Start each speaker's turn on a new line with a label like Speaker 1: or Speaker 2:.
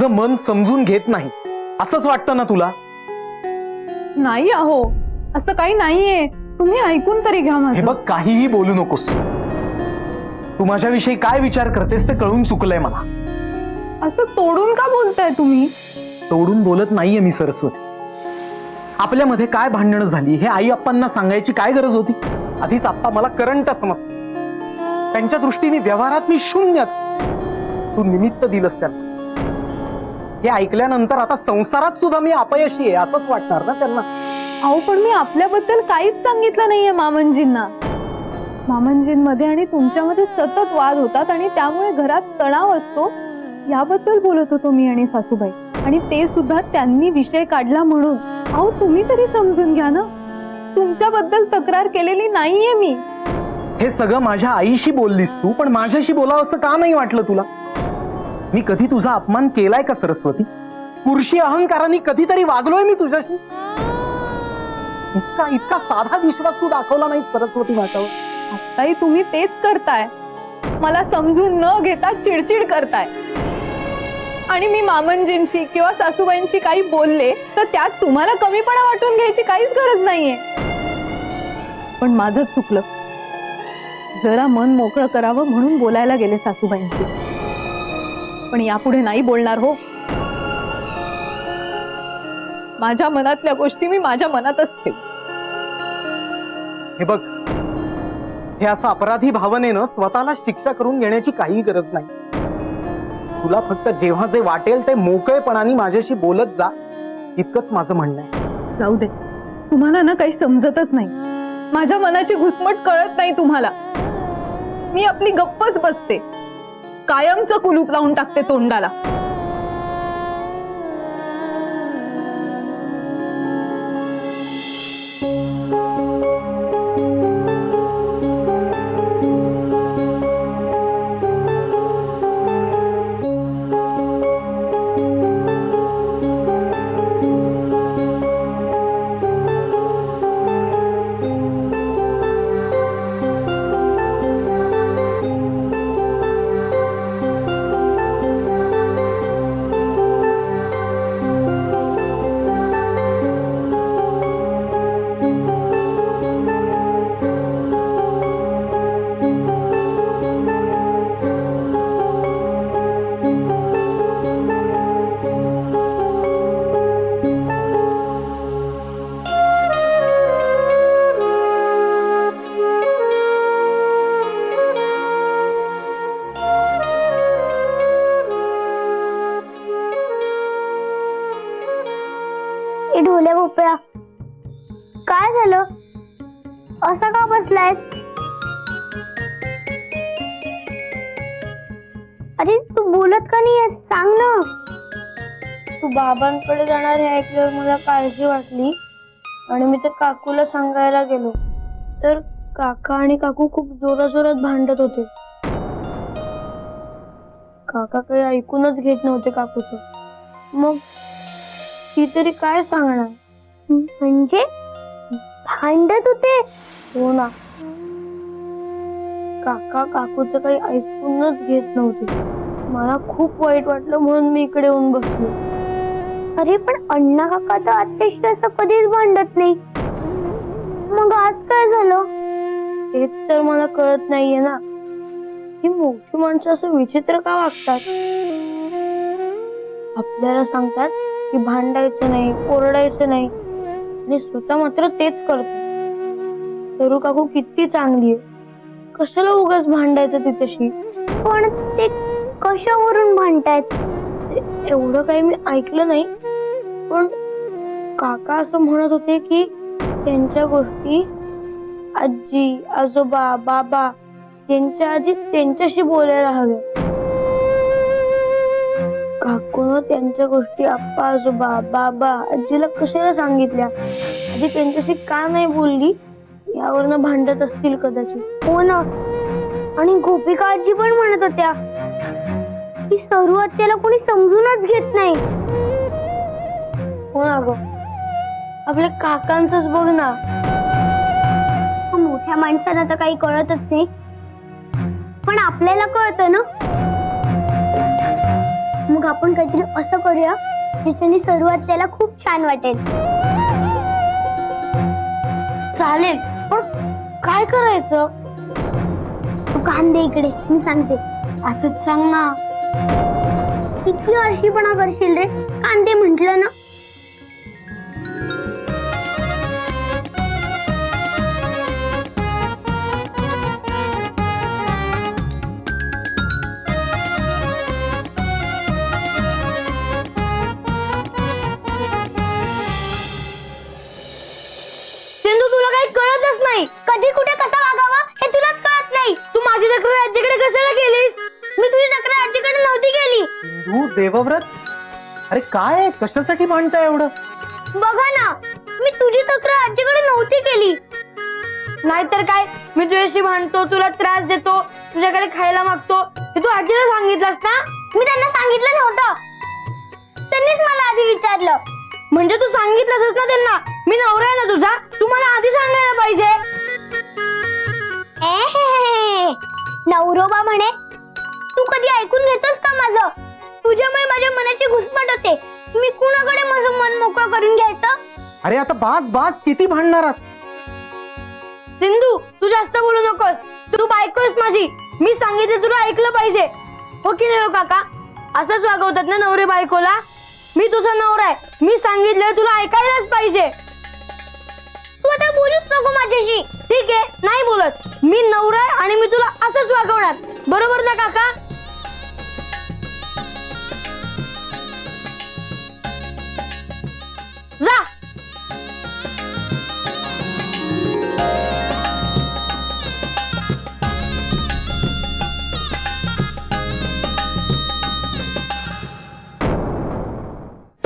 Speaker 1: तुझं मन समजून घेत नाही. असंच वाटतं ना तुला?
Speaker 2: नाही आहो असं काही नाहीये. तुम्ही ऐकून तरी घ्या
Speaker 1: हे
Speaker 2: माझं.
Speaker 1: बघ काहीही बोलू नकोस. तू माझ्याविषयी काय विचार करतेस ते कळून चुकलंय मला.
Speaker 2: असं तोडून का बोलताय तुम्ही?
Speaker 1: तोडून बोलत नाहीये मी सरस्वती. आपल्यामध्ये काय भांडणं झाली हे आई अप्पांना सांगायची काय गरज होती? आधीच आप्पा मला करंट समज त्यांच्या दृष्टीने व्यवहारात मी शून्यच. तू निमित्त दिलंस त्यांना. हे ऐकल्यानंतर आता संसारात सुद्धा मी अपयशी आहे असंच वाटणार ना त्यांना?
Speaker 2: अहो पण मी आपल्याबद्दल काहीच सांगितलं नाहीये मामनजींना. मामनजींमध्ये आणि तुमच्यामध्ये सतत वाद होतात आणि त्यामुळे घरात तणाव असतो. याबद्दल बोलत होतो मी आणि सासूबाई. आणि ते सुद्धा त्यांनी विषय काढला म्हणून. अहो तुम्ही तरी समजून घ्या ना. तुमच्याबद्दल तक्रार केलेली नाहीये मी.
Speaker 1: हे सगळं माझ्या आईशी बोललीस तू पण माझ्याशी बोलावं असं का नाही वाटलं तुला? मी कधी तुझा अपमान केलाय का सरस्वती? पुरुषी अहंकाराने कधीतरी वागलोय मी तुझ्याशी? इतका इतका साधा विश्वास तू दाखवला नाही सरस्वती माझ्यावर
Speaker 2: आत्ताही तुम्ही तेच करताय. मला समजून न घेता चिडचिड करताय. आणि मी मामनजींशी किंवा सासूबाईंशी काही बोलले तर त्यात तुम्हाला कमीपणा वाटून घ्यायची काहीच गरज नाहीये. पण माझंच चुकलं. जरा मन मोकळं करावं म्हणून बोलायला गेले सासूबाईंशी. पण यापुढे नाही बोलणार हो. माझ्या मनातल्या गोष्टी मी माझ्या मनातच ठेव.
Speaker 1: हे बघ हे असं अपराधी भावनेनं स्वतःला शिक्षा करून घेण्याची काही गरज नाही. तुला फक्त जेव्हा जे वाटेल ते मोकळेपणाने माझ्याशी बोलत जा इतकंच माझं म्हणणं आहे.
Speaker 2: जाऊ दे. तुम्हाला ना काही समजतच नाही. माझ्या मनाची घुसमट कळत नाही तुम्हाला. मी आपली गप्पच बसते. कायमचं कुलूप लावून टाकते तोंडाला.
Speaker 3: ए ढोल्या भोपळा. काय झालं? असं का बसलायस? अरे तू बोलत का नाही सांग ना.
Speaker 4: तू बाबांकडे जाणार हे ऐकल्यावर मला काळजी वाटली. आणि मी ते काकूला सांगायला गेलो. तर काका आणि काकू खूप जोराजोरात भांडत होते. काका काही ऐकूनच घेत नव्हते काकूच. मग ती तरी काय सांगणार?
Speaker 3: म्हणजे भांडत होते?
Speaker 4: हो ना. काका काकूचं काही ऐकूनच घेत नव्हते. मला खूप वाईट वाटलं म्हणून मी इकडे येऊन बसलो.
Speaker 3: अरे पण अण्णा काका तर आत्याशी असं कधीच भांडत नाही. मग आज काय झालं?
Speaker 4: तेच तर मला कळत नाहीये ना. ही मोठी माणसं असं विचित्र का वागतात? आपल्याला सांगतात की भांडायचं नाही ओरडायचं नाही. आणि स्वतः मात्र तेच करतात सरू काकू किती चांगली आहे. कशाला उगाच भांडायचं तिच्याशी?
Speaker 3: पण ते कशावरून भांडतायत?
Speaker 4: एवढं काही मी ऐकलं नाही. पण काका असं म्हणत होते की त्यांच्या गोष्टी आजी आजोबा बाबा त्यांच्या आधी त्यांच्याशी बोलायला हव्या. काकून त्यांच्या गोष्टी आप्पा आजोबा बाबा आजीला कशाला सांगितल्या? आजी त्यांच्याशी का नाही बोलली? यावरनं भांडत असतील कदाचित.
Speaker 3: हो ना. आणि गोपिका आजी पण म्हणत होत्या की सरू त्याला कोणी समजूनच घेत नाही.
Speaker 4: हो ना ग. आपल्या काकांचंच बघ ना.
Speaker 3: मोठ्या माणसांना तर काही कळतच नाही. पण आपल्याला कळतं ना. मग आपण काहीतरी असं करूया ज्याच्याने सुरुवात त्याला खूप छान वाटेल.
Speaker 5: चालेल. पण काय करायचं?
Speaker 3: तू कान दे इकडे मी सांगते.
Speaker 5: असंच सांग ना.
Speaker 3: किती आळशीपणा करशील रे. कांदे म्हंटल ना.
Speaker 1: देवव्रत? अरे काय कशासाठी भांडताय एवढं?
Speaker 3: बघा ना मी तुझी तक्रार आजीकडे नव्हती केली.
Speaker 5: नाहीतर काय? मी तुझ्याशी भांडतो तुला त्रास देतो तुझ्याकडे खायला मागतो. हे तू आजीला सांगितलंस ना?
Speaker 3: मी त्यांना सांगितलं नव्हतं. त्यांनीच मला आधी विचारलं.
Speaker 5: म्हणजे तू सांगितलंसच ना त्यांना? मी नवरा आहे ना तुझा? तू मला आधी सांगायला पाहिजे.
Speaker 3: नवरोबा म्हणे तू कधी ऐकून घेतोस का माझं? तुझ्यामुळे माझ्या मनाची घुसमट होते. मी कुणाकडे माझं मन मोकळं करून घ्यायचं?
Speaker 1: अरे आता बात बात किती भांडणार आहात?
Speaker 5: सिंधू तू जास्त बोलू नकोस. तू बायकोस माझी. मी सांगितलं तुला ऐकलं पाहिजे. हो की नाही हो काका? असंच वागवतात ना नवरे बायकोला? मी तुझा नवरा आहे. मी सांगितलं तुला ऐकायलाच पाहिजे.
Speaker 3: तू आता बोलूच नको माझ्याशी.
Speaker 5: ठीक आहे नाही बोलत. मी नवरा आहे आणि मी तुला असंच वागवणार बरोबर ना काका?